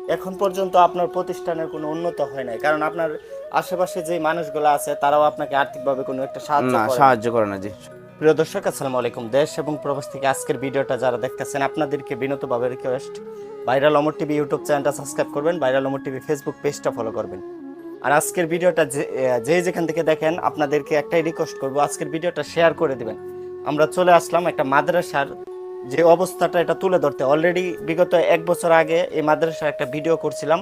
এখন পর্যন্ত আপনার প্রতিষ্ঠানের কোনো উন্নত হয় নাই। কারণ আপনার আশেপাশে যে মানুষগুলো আছে তারাও আপনাকে আর্থিকভাবে কোনো একটা সাহায্য না করে না। সাহায্য করে না জি। প্রিয় দর্শক আসসালামু আলাইকুম। দেশ এবং প্রবাস থেকে আজকের ভিডিওটা যারা দেখতেছেন আপনাদেরকে বিনতভাবে request viral Amar TV YouTube চ্যানেলটা সাবস্ক্রাইব করবেন ভাইরাল অমর টিভি ফেসবুক পেজটা ফলো করবেন। আর আজকের ভিডিওটা যে যে যেখান থেকে দেখেন আপনাদেরকে একটাই রিকোয়েস্ট করব আজকের ভিডিওটা শেয়ার করে দিবেন। আমরা চলে আসলাম একটা মাদ্রাসার যে অবস্থাটা এটা তুলে ধরতে। অলরেডি বিগত এক বছর আগে এই মাদ্রাসার একটা ভিডিও করছিলাম।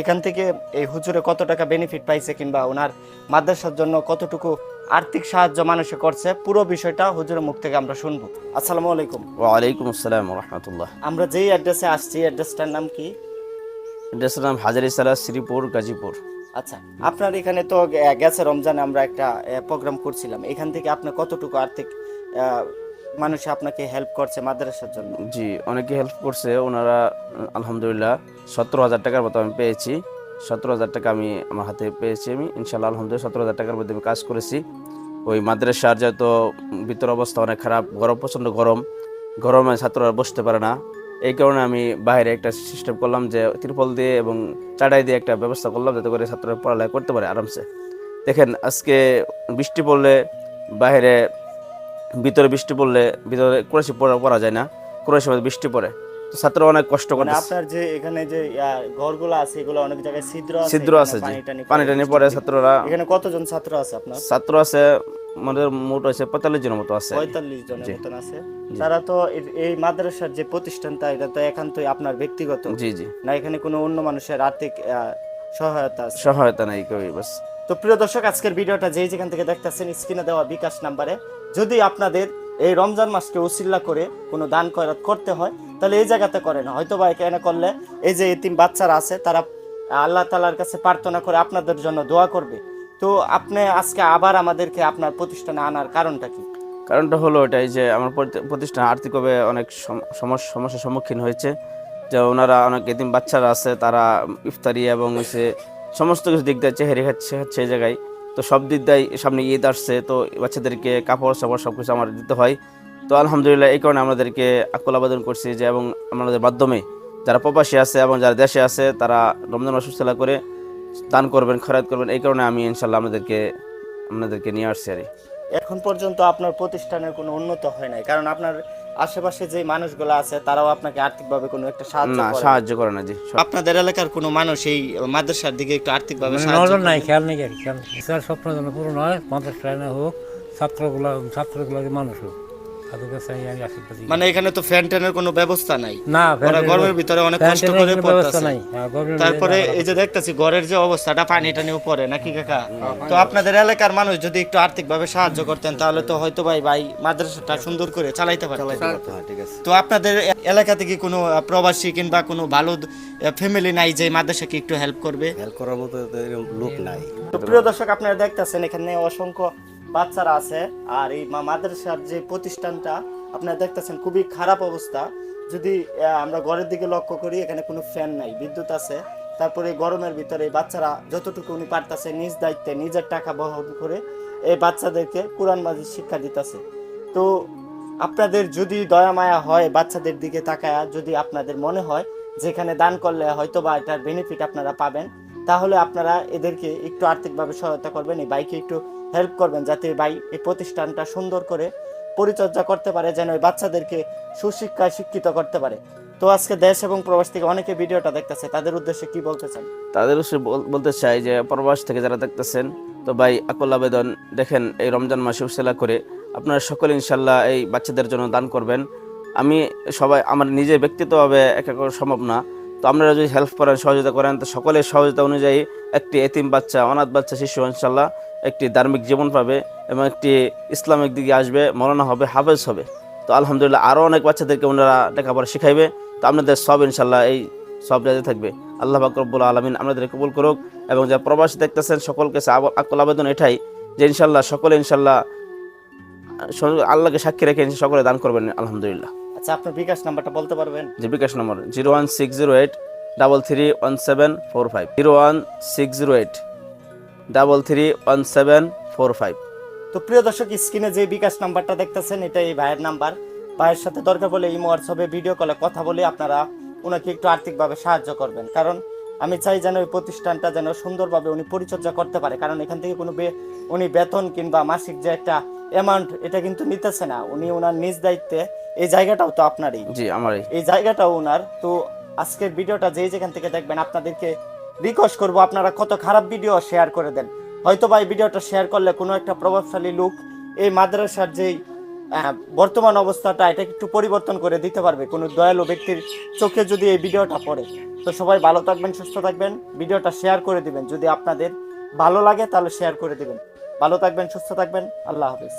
এখান থেকে এই হুজুরে কত টাকা বেনিফিট পাইছে কিংবা ওনার মাদ্রাসার জন্য কতটুকু আর্থিক সাহায্য মানুষে করছে পুরো বিষয়টা হুজুরের মুখ থেকে আমরা শুনব। আসসালামু আলাইকুম। ওয়ালাইকুম আসসালাম রহমতুল্লাহ আমরা যেই অ্যাড্রেসে আসছি অ্যাড্রেসটার নাম কি? এটার নাম হাজারি সালা শ্রীপুর গাজীপুর। আচ্ছা আপনার এখানে তো গেছে রমজানে আমরা একটা প্রোগ্রাম করছিলাম। এখান থেকে আপনার কতটুকু আর্থিক মানুষে আপনাকে হেল্প করছে মাদ্রাসার জন্য। জি, অনেকে হেল্প করছে, ওনারা, আলহামদুলিল্লাহ, সতেরো হাজার টাকার মতো আমি পেয়েছি। সতেরো হাজার টাকা আমি আমার হাতে পেয়েছি আমি। ইনশাল্লাহ আলহামদুলিল্লাহ, সতেরো হাজার টাকার মধ্যে আমি কাজ করেছি। ওই মাদ্রাসার যেহেতু ভিতর অবস্থা অনেক খারাপ, গরম, প্রচণ্ড গরম, গরমে ছাত্ররা বসতে পারে না। এই কারণে আমি বাইরে একটা সিস্টেম করলাম যে ত্রিপল দিয়ে এবং চাটাই দিয়ে একটা ব্যবস্থা করলাম যাতে করে ছাত্ররা পড়ালেখা করতে পারে আরামসে। দেখেন, আজকে বৃষ্টি পড়লে বাইরে ভিতরে বৃষ্টি পড়লে ভিতরে কুরাশি পড়া পড়া যায় না। কুরাশি মধ্যে বৃষ্টি পড়ে। তো ছাত্ররা অনেক কষ্ট মানে করে আপনার যে এখানে যে ঘরগুলো আছে এগুলো অনেক জায়গায় ছিদ্র আছে ছিদ্র আছে পানি টানি পড়ে। ছাত্ররা। এখানে কতজন ছাত্র আছে আপনার? ছাত্র আছে আমাদের মোট আছে পঁয়তাল্লিশ জনের মতো আছে। পঁয়তাল্লিশ জনের। মতন আছে। তারা তো এই মাদ্রাসার যে প্রতিষ্ঠানটা এটা তো একান্তই আপনার ব্যক্তিগত। জি জি। না এখানে কোনো অন্য মানুষের আর্থিক সহায়তা আছে? সহায়তা নাই কেউ বাস। তো প্রিয় দর্শক আজকের ভিডিওটা যেই যেখান থেকে দেখতেছেন স্ক্রিনে দেওয়া বিকাশ নাম্বারে যদি আপনাদের এই রমজান মাসকে উসিল্লা করে কোনো দান কয়রাত করতে হয়, তাহলে এই জায়গাতে করে না। হয়তো বা এখানে করলে এই যে এতিম বাচ্চারা আছে, তারা আল্লাহ তালার কাছে প্রার্থনা করে আপনাদের জন্য দোয়া করবে। তো আপনি আজকে আবার আমাদেরকে আপনার প্রতিষ্ঠানে আনার কারণটা কি? কারণটা হলো এটাই যে আমার প্রতি- প্রতিষ্ঠান আর্থিকভাবে অনেক সম- সমস্যা সমস্যার সম্মুখীন হয়েছে। যে ওনারা অনেক এতিম বাচ্চারা আছে, তারা ইফতারি এবং হচ্ছে সমস্ত কিছু দিক দিয়ে চেহারি খাচ্ছে খাচ্ছে এই জায়গায়। তো সব দিক সামনে ঈদ আসছে, তো বাচ্চাদেরকে কাপড় সাপড় সব কিছু আমার দিতে হয় তো আলহামদুলিল্লাহ এই কারণে আমাদেরকে আকুল আবেদন করছি যে এবং আমাদের মাধ্যমে যারা প্রবাসী আছে এবং যারা দেশে আছে, তারা রমজান অসুস্থতা করে দান করবেন খরাত করবেন, এই কারণে আমি ইনশাল্লাহ আমাদেরকে আপনাদেরকে নিয়ে আসছি আর। এখন পর্যন্ত আপনার প্রতিষ্ঠানের কোনো উন্নত হয় নাই। কারণ আপনার আশেপাশে যে মানুষগুলো আছে তারাও আপনাকে আর্থিকভাবে কোনো একটা সাহায্য না করে সাহায্য করে না জি আপনাদের এলাকার কোনো মানুষ এই মাদ্রাসার দিকে একটু আর্থিকভাবে মানে সাহায্য নজর নাই খেয়াল নেই খেয়াল নেই স্যার স্বপ্ন যেন পূরণ হয় মাদ্রাসা না হোক ছাত্রগুলো ছাত্রগুলো মানুষ হোক। তাদের কাছে আমি আমি আশীর্বাদ মানে এখানে তো ফ্যান ট্যানের কোনো ব্যবস্থা নাই। না ওরা গরমের ভিতরে অনেক কষ্ট করে পড়তেছে। নাই। হ্যাঁ, তারপরে এই যে দেখতেছি ঘরের যে অবস্থাটা পানি টানি উপরে নাকি কাকা? তো আপনাদের এলাকার মানুষ যদি একটু আর্থিক ভাবে সাহায্য করতেন তাহলে তো হয়তো ভাই ভাই মাদ্রাসাটা সুন্দর করে চালাইতে পারতেন তো আপনাদের এ- এলাকাতে কি কোনো প্রবাসী কিংবা কোনো ভালো ফ্যামিলি নাই যে মাদ্রাসাকে একটু হেল্প করবে? হেল্প করার মতো লোক নাই। তো প্রিয় দর্শক আপনারা দেখতেছেন এখানে অসংখ্য বাচ্চারা আছে আর এই মাদ্রাসার যে প্রতিষ্ঠানটা, আপনারা দেখতেছেন খুবই খারাপ অবস্থা। যদি আমরা ঘরের দিকে লক্ষ্য করি, এখানে কোনো ফ্যান নাই, বিদ্যুৎ আছে। তারপরে গরমের ভিতরে বাচ্চারা যতটুকু উনি পারতেছে নিজ দায়িত্বে নিজের টাকা বহন করে এই বাচ্চাদেরকে কোরআন মাজিদ শিক্ষা দিতেছে। তো আপনাদের যদি দয়া মায়া হয় বাচ্চাদের দিকে তাকায়া, যদি আপনাদের মনে হয় যেখানে দান করলে হয়তো বা এটার বেনিফিট আপনারা পাবেন, তাহলে আপনারা এদেরকে একটু আর্থিকভাবে সহায়তা করবেন, এই বাইকে একটু হেল্প করবেন যাতে ভাই এই প্রতিষ্ঠানটা সুন্দর করে পরিচর্যা করতে পারে, যেন ওই বাচ্চাদেরকে সুশিক্ষায় শিক্ষিত করতে পারে। তো আজকে দেশ এবং প্রবাস থেকে অনেকে ভিডিওটা দেখতেছে, তাদের উদ্দেশ্যে কি বলতে চান? তাদের উদ্দেশ্যে বলতে চাই যে প্রবাস থেকে যারা দেখতেছেন, তো ভাই আকুল আবেদন, দেখেন এই রমজান মাসে উসেলা করে আপনারা সকলে ইনশাল্লাহ এই বাচ্চাদের জন্য দান করবেন। আমি সবাই, আমার নিজের ব্যক্তিগতভাবে একা করা সম্ভব না। তো আপনারা যদি হেল্প করেন, সহযোগিতা করেন, তো সকলের সহযোগিতা অনুযায়ী একটি এতিম বাচ্চা, অনাথ বাচ্চা, শিশু ইনশাল্লাহ একটি ধার্মিক জীবন পাবে এবং একটি ইসলামিক দিকে আসবে মরানা হবে হাফেজ হবে। তো আলহামদুলিল্লাহ আরও অনেক বাচ্চাদেরকে ওনারা লেখাপড়া শিখাইবে। তো আপনাদের সব ইনশাল্লাহ এই সব জায়গায় থাকবে। আল্লাহ বাকরবুল আলমিন আমাদের কবুল করুক এবং যা প্রবাসী দেখতেছেন সকলকে আকুল আবেদন এটাই যে ইনশাল্লাহ সকলে ইনশাল্লাহ আল্লাহকে সাক্ষী রেখে সকলে দান করবেন আলহামদুলিল্লাহ। আচ্ছা আপনার বিকাশ নাম্বারটা বলতে পারবেন? যে বিকাশ নম্বর zero one six zero eight double three one seven four five. Zero one six zero eight double three one seven four five তো প্রিয় দর্শক স্ক্রিনে যে বিকাশ নাম্বারটা দেখতেছেন এটা এই ভাইয়ের নাম্বার। ভাইয়ের সাথে দরকার বলে ইমো হোয়াটসঅ্যাপে ভিডিও কলে কথা বলে আপনারা ওনাকে একটু আর্থিকভাবে সাহায্য করবেন। কারণ আমি চাই যেন ওই প্রতিষ্ঠানটা যেন সুন্দরভাবে উনি পরিচর্যা করতে পারে। কারণ এখান থেকে কোনো বে- উনি বেতন কিংবা মাসিক যে একটা অ্যামাউন্ট এটা কিন্তু নিতেছে না। উনি ওনার নিজ দায়িত্বে এই জায়গাটাও তো আপনারই। জি আমারই। এই জায়গাটাও ওনার। তো আজকের ভিডিওটা যেই যেখান থেকে দেখবেন আপনাদেরকে রিকোয়েস্ট করব আপনারা কত খারাপ ভিডিও শেয়ার করে দেন। হয়তো বা এই ভিডিওটা শেয়ার করলে কোনো একটা প্রভাবশালী লোক এই মাদ্রাসার যেই বর্তমান অবস্থাটা এটা একটু পরিবর্তন করে দিতে পারবে। কোনো দয়ালু ব্যক্তির চোখে যদি এই ভিডিওটা পড়ে। তো সবাই ভালো থাকবেন, সুস্থ থাকবেন। ভিডিওটা শেয়ার করে দিবেন। যদি আপনাদের ভালো লাগে তাহলে শেয়ার করে দিবেন। ভালো থাকবেন, সুস্থ থাকবেন। আল্লাহ হাফিজ।